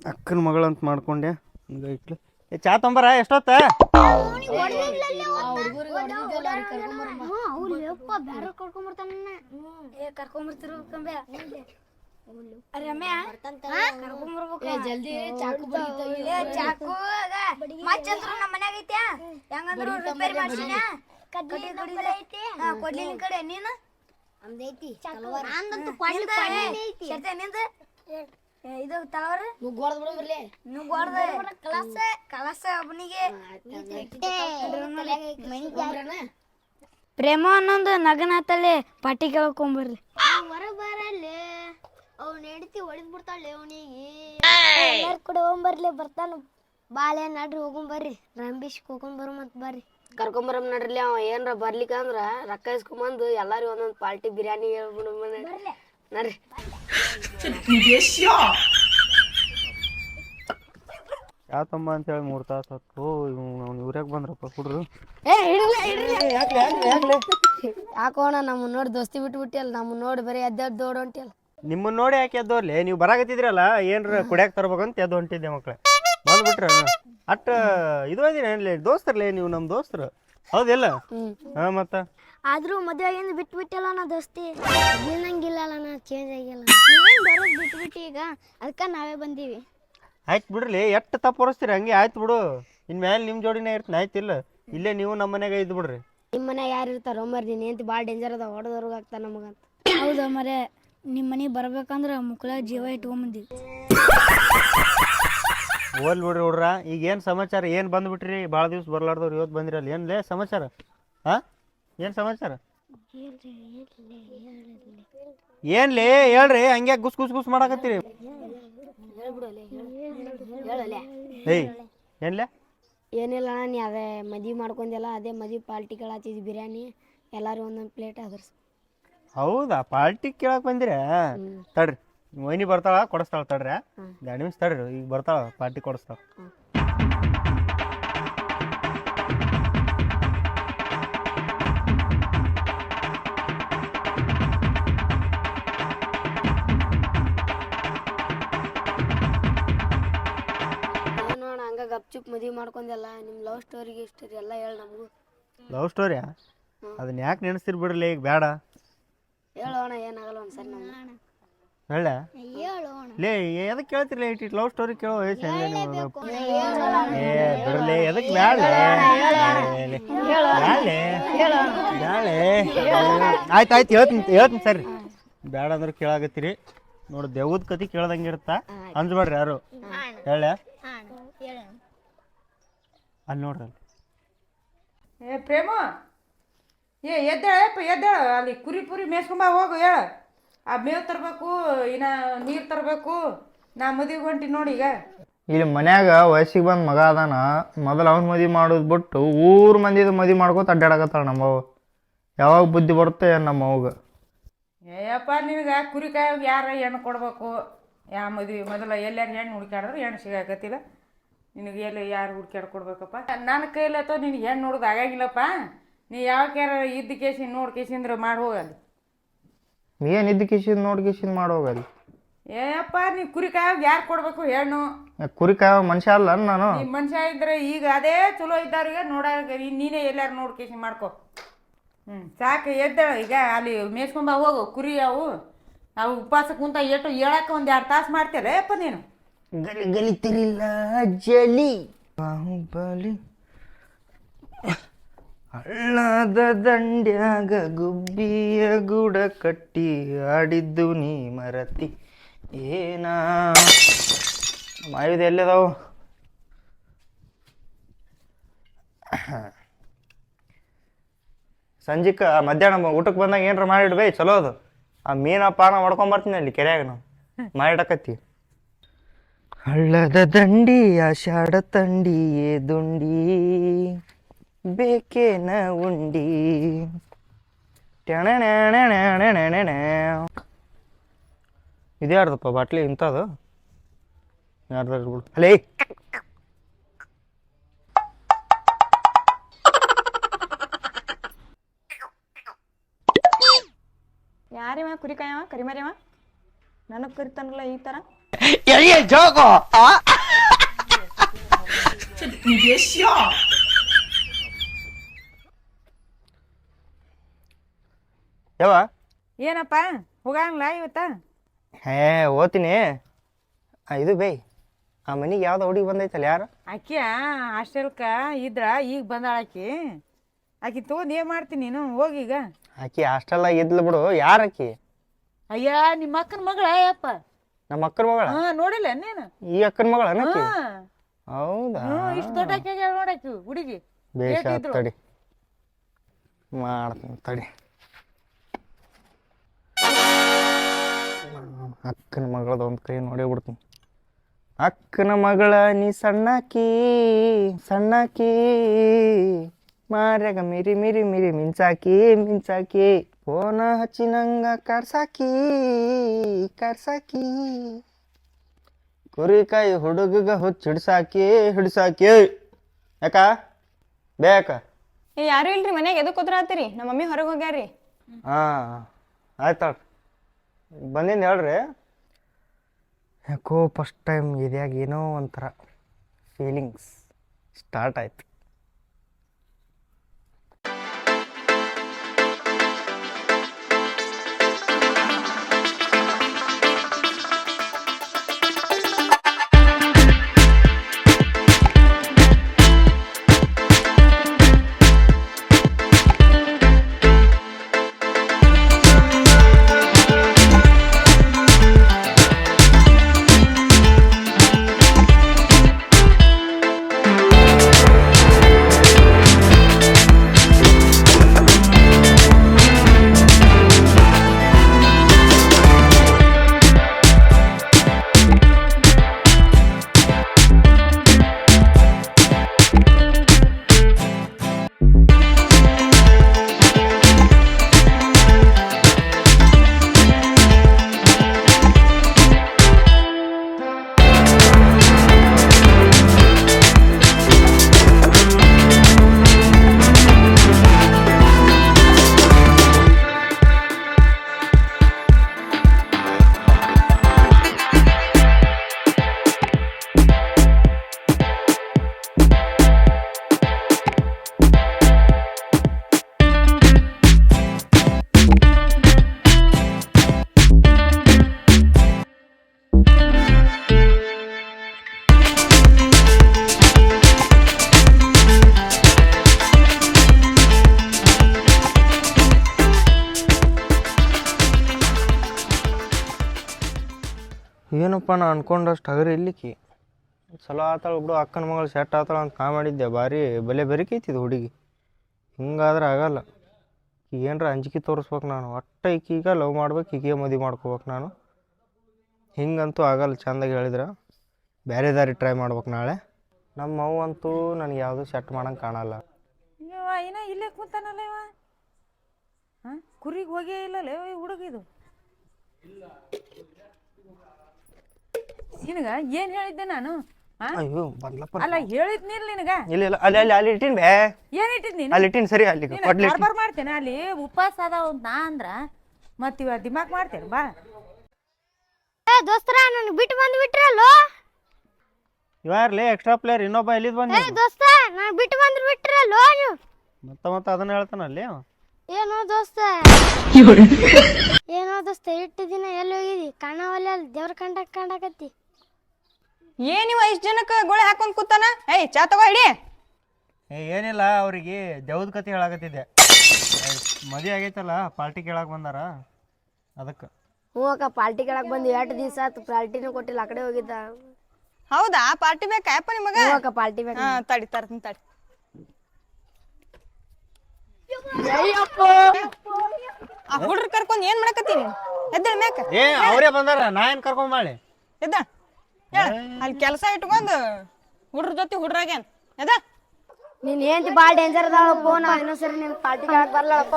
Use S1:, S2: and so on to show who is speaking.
S1: ಅಕ್ಕನ ಮಗಳಂತ ಮಾಡ್ಕೊಂಡೆ. ಹಂಗ ಇಟ್ಲು. ಏ, ಚಾ ತೊಂಬರ? ಎಷ್ಟೊತ್ತ?
S2: ಜಲ್ದಿ ಚಾಕು ಚಾಕು ಮಚ್ಚಂದ್ರು ನಮ್ಮ ಮನ್ಯಾಗ ಐತೆ ಹೆಂಗಂದ್ರು ರಿಪೇರಿ ಮಾಡ್ಸಿನ ಕಡೆ ನೀನು ನಿಂದು ಇದು ತಲವಾರ ನುಗ್ಗೋಡ್ದ ಕಲಸ ಕಲಸ ಒಬ್ಬನಿಗೆ ಪ್ರೇಮ ಅನ್ನೊಂದು ನಗನಾತಲ್ಲಿ ಪಟ್ಟಿ ಕೇಳ್ಕೊಂಬರ್ಲಿ
S3: ಹೊರ ಬರಲ್ಲೇ. ಅವ್ನ ಹೆಂಡತಿ ಹೊಡೆದ್ ಬಿಡ್ತಾಳೆ ಅವನಿಗೆ.
S2: ಎಲ್ಲಾರು ಕೂಡ ಹೋಗ್ಬರ್ಲಿ ಬರ್ತಾನ.
S3: ಬಾಳೆ ನಡ್ರಿ ಹೋಗೊಂಬರ್ರಿ. ರಂಬೀಶ್ ಹೋಗೊಂಬರು ಮತ್ ಬರ್ರಿ.
S4: ಕರ್ಕೊಂಬರಮ್ ನಡ್ರಿ ಅವ. ಏನ್ರ ಬರ್ಲಿಕ್ಕ ಅಂದ್ರ ರೊಕ್ಕ ಇಸ್ಕೊಂಬಂದು ಎಲ್ಲಾರು ಒಂದೊಂದು ಪಾರ್ಟಿ ಬಿರಿಯಾನಿ ಹೇಳ್ಬಿಡು ನಡ್ರಿ.
S1: ಚಾ ಅಂತ ಅಂತೇಳಿ ಮೂರು ತಾಸು ಹೊತ್ತು ಅವ್ನು ಇವ್ರ್ಯಾಗ ಬಂದ್ರಪ್ಪ? ಹುಡ್ರು
S4: ಯಾಕೋಣ ನಮ್ಮ ನೋಡಿ ದೋಸ್ತಿ ಬಿಟ್ಟು ಬಿಟ್ಟಿಯಲ್ಲ ನಮ್ಮ ನೋಡಿ ಬರೀ ಎದ್ದೆದ್ದು ಹೊಂಟಿಯಲ್ಲ.
S1: ನಿಮ್ಮನ್ನ ನೋಡಿ ಯಾಕೆ ಎದ್ದೋರ್ಲಿ ನೀವು ಬರಾಕತ್ತಿದ್ರಲ್ಲ ಏನ್ರ ಕುಡಿಯಾಕ ತರ್ಬೇಕಂತ ಎದ್ದು ಹೊಂಟಿದ್ದೆ ಮಕ್ಳೆ. ಬಂದ್ಬಿಟ್ರ ಅಟ್ ಇದು ಇದೀನಿ ದೋಸ್ತರ್ಲೇ ದೋಸ್ತರ್ಲಿ ನೀವು ನಮ್ಮ ದೋಸ್ತರು? ಹೌದಿಲ್ಲ? ಹಾ ಮತ್ತ?
S2: ಆದ್ರೂ ಮದುವೆ ಆಗಿಂದ ಬಿಟ್ಟು ಬಿಟ್ಟಲ್ಲ ನಾ ದೋಸ್ತಿ.
S3: ನಂಗಿಲ್ಲಲ್ಲ ನಾ ಚೇಂಜ್ ಆಗಿಲ್ಲ.
S2: ನೀವೇನು ಬರೋದು ಬಿಟ್ಟು ಬಿಟ್ಟು ಈಗ? ಅದಕ್ಕ ನಾವೇ ಬಂದೀವಿ.
S1: ಆಯ್ತು ಬಿಡ್ರಿ ಎಷ್ಟು ತಪ್ಪು ಹೊರಿಸ್ತೀರಿ ಹಂಗೆ ಆಯ್ತು ಬಿಡು. ಇನ್ಮೇಲೆ ನಿಮ್ಮ ಜೋಡಿನೇ ಇರ್ತೀನಿ ಆಯ್ತಿಲ್ಲ ಇಲ್ಲೇ. ನೀವು ನಮ್ಮ ಮನೆಗೆ ಇದ್ದು ಬಿಡ್ರಿ.
S4: ನಿಮ್ಮ ಮನೆ ಯಾರು ಇರ್ತಾರೆ ಒಮ್ಮರ್ ನೀನ್ ಎಂತ ಭಾಳ ಡೇಂಜರ್ ಅದ ಹೊಡೆದವ್ರಿಗೆ ಆಗ್ತಾನ ನಮಗಂತ.
S2: ಹೌದು ಮರೆ ನಿಮ್ಮ ಮನೆಗೆ ಬರ್ಬೇಕಂದ್ರೆ ಮುಕ್ಳ ಜೀವ ಇಟ್ಕೊಂಬಂದಿ
S1: ಓಲ್ ಬಿಡ್ರಿ ಹುಡ್ರ ಈಗ ಏನು ಸಮಾಚಾರ? ಏನು ಬಂದ್ಬಿಟ್ರಿ? ಭಾಳ ದಿವ್ಸ ಬರ್ಲಾರ್ದವ್ರು ಇವತ್ತು ಬಂದಿರಲ್ಲ ಏನ್ಲೇ ಸಮಾಚಾರ? ಹಾ? ಏನು ಸಮಾಚಾರ? ಏನ್ಲೇ ಹೇಳ್ರಿ ಹಂಗೆ ಗುಸ್ ಗುಸ್ ಗುಸ್ ಮಾಡಾಕತ್ತೀರಿ. ಏಯ್ ಏನ್ಲೇ?
S4: ಏನಿಲ್ಲ ಅಣ್ಣ ನೀ ಅದೇ ಮದ್ವೆ ಮಾಡ್ಕೊಂಡೆಲ್ಲ ಅದೇ ಮದ್ವೆ ಪಾರ್ಟಿಗಳು ಹಚ್ಚಿದ್ ಬಿರಿಯಾನಿ ಎಲ್ಲಾರು ಒಂದೊಂದು ಪ್ಲೇಟ್ ಅದ್ರಸ್
S1: ಹೌದಾ ಪಾರ್ಟಿ ಕೇಳಕ್ ಬಂದಿರ? ತಡ್ರಿ ಮೈನಿ ಬರ್ತಾಳ ಕೊಡಸ್ತಾಳ ತಡ್ರಿ ಗಾಡಿ ತಡ್ರಿ ಈಗ ಬರ್ತಾಳ ಪಾರ್ಟಿ ಕೊಡಿಸ್ತಾಳ.
S4: ಅಣ್ಣ ಮದುವೆ ಮಾಡ್ಕೊಂಡೆಲ್ಲ ನಿಮ್ಮ ಲವ್ ಸ್ಟೋರಿಗೆ ಇಷ್ಟ ಎಲ್ಲ ಹೇಳಿ ನಮಗೂ.
S1: ಲವ್ ಸ್ಟೋರಿಯಾ ಅದನ್ನ ಯಾಕೆ ನೆನೆಸ್ತಿರ್ ಬಿಡ್ರಿ ಈಗ ಬೇಡ.
S4: ಹೇಳೋಣ ಏನಾಗಲ್ಲ ಒಂದ್ಸರಿ ನಮ್ಗೆ.
S1: ಹೇಳ. ಲೇ ಎದಕ್ಕೆ ಕೇಳ್ತಿರ್ಲಿ ಇಟ್ಟು ಲವ್ ಸ್ಟೋರಿ ಕೇಳೋ ವಯಸ್ಸು ಹೆಂಗೆ ನೀವು ಏ ಬಿಡ್ರಲಿ ಎದಕ್ಕೆ ಬ್ಯಾಳೆ ಬ್ಯಾಳೆ ಬ್ಯಾಳೆ ಆಯ್ತು ಆಯ್ತು ಹೇಳ್ತೀನಿ ಹೇಳ್ತೀನಿ ಸರಿ. ಬೇಡ ಅಂದ್ರೆ ಕೇಳಾಗತ್ತೀರಿ ನೋಡಿ ದೆವ್ವದ ಕತಿ ಕೇಳ್ದಂಗೆ ಇರುತ್ತಾ? ಅಂದ್ಬೇಡ್ರಿ ಯಾರು. ಹೇಳ. ಅಲ್ಲಿ ನೋಡ್ರಲ್ಲಿ
S5: ಏ ಪ್ರೇಮ ಏ ಎದ್ದೇಳಪ್ಪ ಎದ್ದೇಳ ಅಲ್ಲಿ ಕುರಿ ಪುರಿ ಮೇಸ್ಕೊಂಬ ಹೋಗು ಹೇಳ. ಆ ಮೇವು ತರಬೇಕು ಇನ್ನ ನೀರು ತರಬೇಕು ನಾ ಮದುವೆ ಹೊಂಟಿ ನೋಡಿ ಈಗ.
S6: ಇಲ್ಲಿ ಮನ್ಯಾಗ ವಯಸ್ಸಿಗೆ ಬಂದ ಮಗ ಅದಾನ ಮೊದಲು ಅವ್ನ ಮದುವೆ ಮಾಡೋದು ಬಿಟ್ಟು ಊರ್ ಮಂದಿದು ಮದುವೆ ಮಾಡ್ಕೋತ ಅಡ್ಡಾಡಕತ್ತಾಳ ನಮ್ಮವ್ವ ಯಾವಾಗ ಬುದ್ಧಿ ಬರುತ್ತೆ ನಮ್ಮ ಅವಾಗ
S5: ಏಯಪ್ಪ ನಿನಗೆ ಕುರಿ ಕಾಯಿ ಯಾರ ಹೆಣ್ಣು ಕೊಡ್ಬೇಕು? ಯಾವ ಮದುವೆ ಮೊದಲ ಎಲ್ಲಾರು ಹೆಣ್ಣು ಹುಡ್ಕ್ಯಾಡಿದ್ರೆ ಹೆಣ್ಣು ಸಿಗಾಕತ್ತಿಲ್ಲ. ನಿನಗೆ ಎಲ್ಲಿ ಯಾರು ಹುಡ್ಕ್ಯಾಡ್ ಕೊಡ್ಬೇಕಪ್ಪ? ನನ್ನ ಕೈಲತ್ತೋ ನಿನಗೆ ಹೆಣ್ಣು ನೋಡೋದು ಆಗಾಗಿಲ್ಲಪ್ಪ. ನೀ ಯಾವ ಕ್ಯಾರ ಇದ್ದ ಕೇಸಿ ನೋಡಿ ಕೇಸಿಂದ್ರೆ ಮಾಡಿ ಹೋಗಲ್ಲಿ.
S6: ಏನು ಇದ್ದ ಕೇಸಿ ನೋಡಿ ಕಿಶಿದ್ ಮಾಡೋಗಲ್ಲಿ
S5: ಏಯಪ್ಪ ನೀ ಕುರಿ ಕಾಯೋಗಿ ಯಾರು ಕೊಡಬೇಕು ಹೆಣ್ಣು?
S6: ಕುರಿ ಕಾಯೋ ಮನುಷ್ಯ ಅಲ್ಲ ನಾನು.
S5: ಈ ಮನುಷ್ಯ ಇದ್ರೆ ಈಗ ಅದೇ ಚಲೋ ಇದ್ದವ್ರಿಗೆ ನೋಡಾಗ ನೀನೇ ಎಲ್ಲಾರು ನೋಡ್ಕೇಸಿ ಮಾಡ್ಕೊ. ಹ್ಞೂ ಸಾಕು ಎದ್ದ ಈಗ ಅಲ್ಲಿ ಮೇಸ್ಕೊಂಬ ಹೋಗು ಕುರಿ ಅವು. ಅವು ಉಪವಾಸ ಕುಂತ ಎಷ್ಟು ಹೇಳಕ್ಕೆ ಒಂದು ಎರಡು ತಾಸು ಮಾಡ್ತೀರ ಅಪ್ಪ ನೀನು?
S6: ಗಲಿ ತಿರಿಲ್ಲ ಜಲಿ. ಬಾಹುಬಲಿ. ಹಳ್ಳದ ದಂಡ್ಯಾಗ ಗುಬ್ಬಿಯ ಗುಡ ಕಟ್ಟಿ ಆಡಿದ್ದು ನೀ ಮರತಿ. ಏನ? ಆಯುಧ ಎಲ್ಲಿದಾವು? ಸಂಜಿಕ ಮಧ್ಯಾಹ್ನ ಊಟಕ್ಕೆ ಬಂದಾಗ ಏನಾರ ಮಾಡಿಡ್ಬೇ ಚಲೋ ಅದು. ಆ ಮೀನ ಪಾನ ಮಾಡ್ಕೊಂಬರ್ತೀನಿ ಅಲ್ಲಿ ಕೆರೆಯಾಗ ನಾವು ಮಾಡಿಡಕತ್ತಿ. ಹಳ್ಳದ ದಂಡಿ, ಆಷಾಢ ತಂಡಿಯೇ ದುಂಡಿ, ಬೇಕೇನ ಉಂಡಿ? ಇದು ಯಾರ್ದಪ್ಪ ಬಾಟ್ಲಿ ಇಂಥದ್ದು? ಯಾರ್ದು ಹಲೇ ಅಲೇ.
S7: ಯಾರಿವ ಕುರಿ ಕಾಯವ ಕರಿಮರಿವ? ನನಗೆ ಕರಿತಾನಲ್ಲ ಈ ಥರ
S6: ಯಾವ
S5: ಏನಪ್ಪ? ಹೋಗಂಗಿಲ್ಲ ಇವತ್ತ?
S6: ಹೇ ಓದ್ತೀನಿ. ಆ, ಇದು ಬೇ ಆ ಮನಿಗೆ ಯಾವ್ದೋ ಹುಡುಗಿ ಬಂದೈತಲ್ಲ ಯಾರು?
S5: ಆಕಿ ಹಾಸ್ಟೆಲ್ಕ ಇದ್ರ ಈಗ ಬಂದಾಳ ಆಕಿ. ಆಕಿ ತೊಗೊಂಡು ಏನು ಮಾಡ್ತೀನಿ ನೀನು? ಹೋಗೀಗ
S6: ಆಕಿ ಹಾಸ್ಟೆಲ್ದಾಗ ಇದ್ಲು ಬಿಡು. ಯಾರು ಆಕಿ?
S5: ಅಯ್ಯ ನಿಮ್ಮ ಅಕ್ಕನ ಮಗಳ ಯಪ್ಪ
S6: ನಮ್ಮ ಅಕ್ಕನ ಮಗಳ?
S5: ಹಾ ನೋಡಿಲ್ಲ ನೀನು
S6: ಈ ಅಕ್ಕನ ಮಗಳ
S5: ಹಾ.
S6: ಹೌದಾ?
S5: ಹ್ಮ್ ಇಷ್ಟು ದೊಡ್ಡ ಆಕಿ ನೋಡಾಕಿ ಹುಡುಗಿ?
S6: ಬೇಷ ಆತ್. ತಡಿ. ಮಾಡ್ತೀನಿ ತಡಿ. ಅಕ್ಕನ ಮಗಳದ ಒಂದು ಕೈ ನೋಡೇ ಬಿಡ್ತೀನಿ. ಅಕ್ಕನ ಮಗಳ ನೀ ಸಣ್ಣಕಿ ಸಣ್ಣಕಿ ಮಾರ್ಯಾಗ ಮಿರಿ ಮಿರಿ ಮಿರಿ ಮಿಂಚಾಕಿ ಮಿಂಚಾಕಿ. ಫೋನ ಹಚ್ಚಿ ನಂಗ ಕರ್ಸಾಕಿ ಕರ್ಸಾಕಿ. ಕುರಿಕಾಯಿ ಹುಡುಗಗ ಹುಚ್ಚ ಹಿಡ್ಸಾಕಿ ಹಿಡ್ಸಾಕಿ. ಯಾಕ? ಬೇಕ?
S7: ಏ ಯಾರು ಇಲ್ರಿ ಮನೆಗೆ ಎದಕ್ ಕೂತ್ರಾತೀರಿ ನಮ್ಮ ಮಮ್ಮಿ ಹೊರಗೆ ಹೋಗ್ಯಾರಿ.
S6: ಹಾಂ ಆಯ್ತು ಬಂದಿದ್ದು ಹೇಳ್ರಿ. ಯಾಕೋ ಫಸ್ಟ್ ಟೈಮ್ ಇದ್ಯಾಗ ಏನೋ ಒಂಥರ ಫೀಲಿಂಗ್ಸ್ ಸ್ಟಾರ್ಟ್ ಆಯ್ತು. ಏನಪ್ಪ ನಾ ಅಂದ್ಕೊಂಡಷ್ಟು ಹಗರಿ ಇಲ್ಲಿಕ್ಕಿ ಚಲೋ ಆತಾಳ ಬಿಡು ಅಕ್ಕನ ಮಗಳು ಸೆಟ್ ಆತಾಳ ಅಂತ ಕಾ ಮಾಡಿದ್ದೆ ಭಾರಿ ಬಲೆ ಇದು ಹುಡುಗಿ. ಹಿಂಗಾದ್ರೆ ಆಗಲ್ಲ. ಈಗ ಏನರ ಅಂಜಿಕೆ ತೋರಿಸ್ಬೇಕು ನಾನು. ಒಟ್ಟ ಈಕೀಗ ಲವ್ ಮಾಡ್ಬೇಕು ಈಗೇ ಮದುವೆ ಮಾಡ್ಕೋಬೇಕು ನಾನು. ಹಿಂಗಂತೂ ಆಗಲ್ಲ ಚಂದಾಗಿ ಹೇಳಿದ್ರೆ. ಬೇರೆ ದಾರಿ ಟ್ರೈ ಮಾಡ್ಬೇಕು ನಾಳೆ. ನಮ್ಮ ಅವ್ವ ಅಂತೂ ನನಗೆ ಯಾವುದೂ ಸೆಟ್ ಮಾಡಂಗೆ ಕಾಣಲ್ಲ.
S5: ಇವ ಏನ ಇಲ್ಲೇ ಕೂತಾನಲ್ಲ ಇವ ಹಾ ಕುರಿಗೆ ಹೋಗೇ ಇಲ್ಲಲ್ಲ ಹುಡುಗಿದು? ಹುಡುಗ ಇದು ನಿನಗ ಏನ್ ಹೇಳಿದ್ದೆ ನಾನು?
S6: ಅಯ್ಯೋ ಬಂದ್ಲಪ್ಪ
S5: ಅಲ್ಲ ಹೇಳಿದ್ನಿಲ್ಲ ನಿನಗ?
S6: ಇಲ್ಲ ಇಲ್ಲ ಅಲ್ಲಿ ಅಲ್ಲಿ ಅಲ್ಲಿ ಇಟ್ಟಿನ್ ಬೇ.
S5: ಏನ್ ಇಟ್ಟಿದ್ ನೀನು?
S6: ಅಲ್ಲಿ ಇಟ್ಟಿನ್ ಸರಿ ಅಲ್ಲಿ ಕೊಡ್ಲಿ
S5: ಕಾರ್ಬಾರ್ ಮಾಡ್ತೇನೆ ಅಲ್ಲಿ ಉಪವಾಸ ಅದಾವ ಅಂತ ನಾ ಅಂದ್ರ. ಮತ್ ಇವ ದಿಮಾಕ್ ಮಾಡ್ತೇನೆ ಬಾ.
S3: ಏ ದೋಸ್ತರ ನನ್ ಬಿಟ್ಟು ಬಂದ್ ಬಿಟ್ರಲ್ಲೋ?
S1: ಇವಾರ್ಲಿ ಎಕ್ಸ್ಟ್ರಾ ಪ್ಲೇಯರ್ ಇನ್ನೊಬ್ಬ ಎಲ್ಲಿದ್ ಬಂದ
S3: ಏ ದೋಸ್ತ ನನ್ ಬಿಟ್ಟು ಬಂದ್ ಬಿಟ್ರಲ್ಲೋ ನೀವು?
S1: ಮತ್ತ ಮತ್ತ ಅದನ್ನ ಹೇಳ್ತಾನಲ್ಲಿ ಅವ.
S3: ಏನೋ ದೋಸ್ತ? ಏನೋ ದೋಸ್ತ ಇಟ್ಟು ದಿನ ಎಲ್ಲಿ ಹೋಗಿದಿ? ಕಾಣವಲ್ಲ ಅಲ್ಲಿ ದೇವ್ರ ಕಂಡಕ್ ಕಂಡಕತ್ತಿ
S7: ಏನ್ ಇವ ಇಷ್ಟ ಜನಕ್ಕೆ ಗೋಳೆ ಹಾಕೊಂಡ್ ಕೂತಾನ? ಏಯ್ ಚಾ ತಗೋ ಹಿಡಿ.
S1: ಏ ಏನಿಲ್ಲ ಅವ್ರಿಗೆ ದೇವದ ಕತೆ ಹೇಳಾಕತ್ತಿದ್ದೆ. ಮದುವೆ ಆಗೈತಲ್ಲ ಪಾರ್ಟಿ ಕೇಳಾಕ್ ಬಂದಾರ. ಅದಕ್ಕೆ.
S4: ಹ್ಞೂ ಅಕ್ಕ ಪಾರ್ಟಿ ಕೇಳಕ್ ಬಂದು ಎರಡು ದಿವಸ ಆತು ಪಾರ್ಟಿನೂ ಕೊಟ್ಟಿಲ್ಲ ಆ ಕಡೆ ಹೋಗಿದ್ದ.
S7: ಹೌದಾ ಪಾರ್ಟಿ ಬೇಕಾ? ಯಪ್ಪ ನಿಮಗ?
S4: ಹ್ಞೂ ಅಕ್ಕ ಪಾರ್ಟಿ ಬೇಕು?
S7: ಹಾ ತಡಿ ತರ್ತೀನಿ ತಡಿ. ಆ ಹುಡ್ರ ಕರ್ಕೊಂಡ್ ಏನ್ ಮಾಡಕತ್ತೀನಿ ಎದ್ದೇಳ ಮ್ಯಾಕ.
S1: ಏ ಅವರೇ ಬಂದಾರ ನಾ ಏನ್ ಕರ್ಕೊಂಡ್ ಮಾಡಿ
S7: ಎದ್ದ ಹೇಳ ಅಲ್ಲಿ ಕೆಲಸ ಇಟ್ಕೊಂಡು ಹುಡ್ರ ಜೊತೆ ಹುಡ್ರಾಗ್ಯಾನ ಅದ
S4: ನೀನ್ ಏನ್ ಭಾಳ ಡೇಂಜರ್ ಅದಾಳಪ್ಪ ನಾ ಇನ್ನೊಂದ್ಸರಿ ನಿನ್ ಪಾರ್ಟಿ ಕೇಳಕ್ ಬರ್ಲಪ್ಪ?